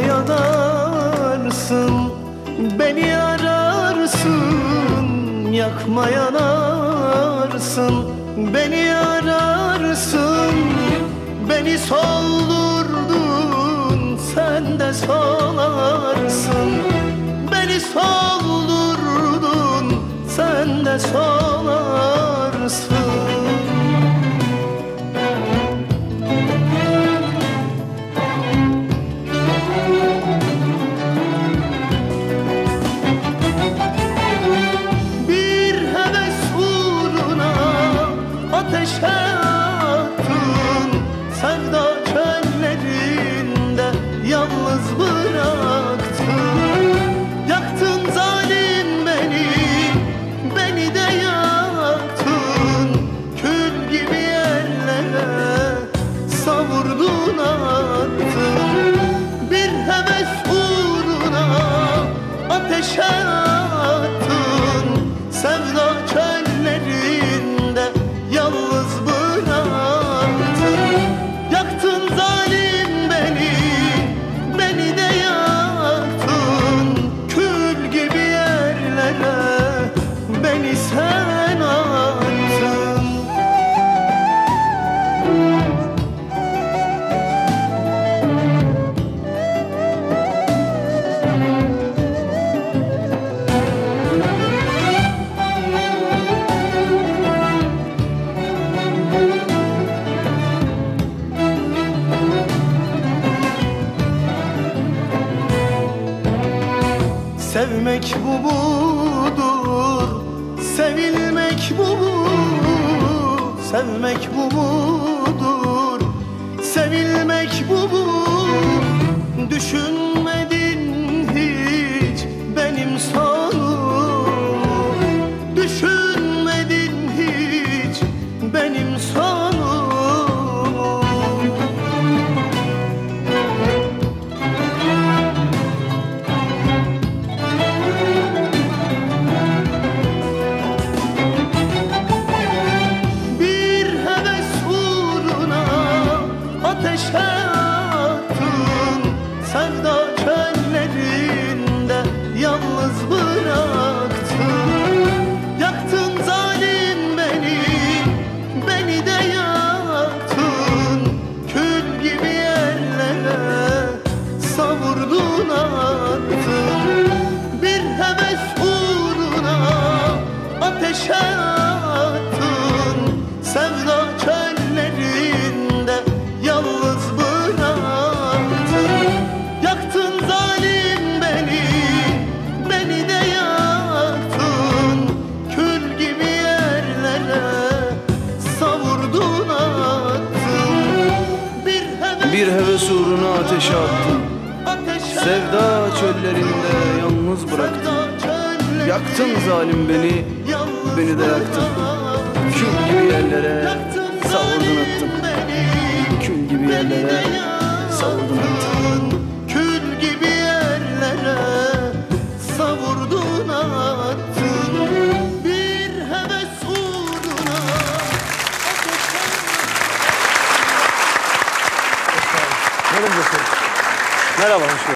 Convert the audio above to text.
yanarsın Beni ararsın. Yakma yanarsın Beni ararsın. Beni soldurdun Sen de solarsın. Beni soldurdun Sen de solarsın Sevmek bu budur, sevilmek bu bu, sevmek bu budur, sevilmek bu bu. Düşünmedin hiç ateşe attın. Sevda çöllerinde yalnız bıraktın. Yaktın zalim beni, beni de yaktın. Kül gibi yerlere savurdun attın Bir heves uğruna ateşe attın ateşe attın Sevda çöllerinde yalnız bıraktın Yaktın zalim beni Beni de yaktın. Kül gibi yerlere savurdun attın Kül gibi yerlere savurdun attın Merhaba, hoş.